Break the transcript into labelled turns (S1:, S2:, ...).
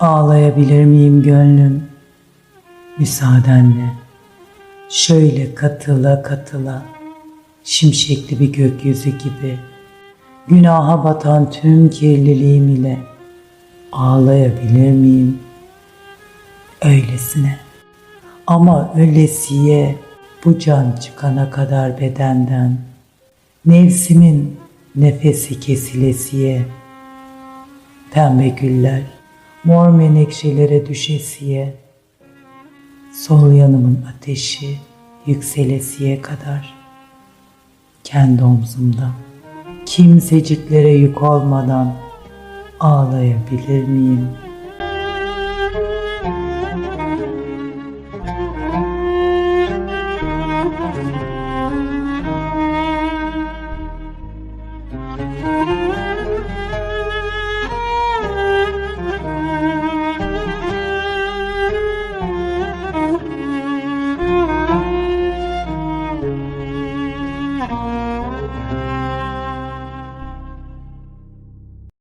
S1: Ağlayabilir miyim gönlüm? Müsaadenle. Şöyle katıla katıla, şimşekli bir gökyüzü gibi, günaha batan tüm kirliliğim ile ağlayabilir miyim? Öylesine. Ama öylesiye bu can çıkana kadar bedenden, Mevsimin nefesi kesilesiye, Pembe güller, mor menekşelere düşesiye, sol yanımın ateşi yükselesiye kadar kendi omzumda kimseciklere yük olmadan ağlayabilir miyim? Müzik Bye.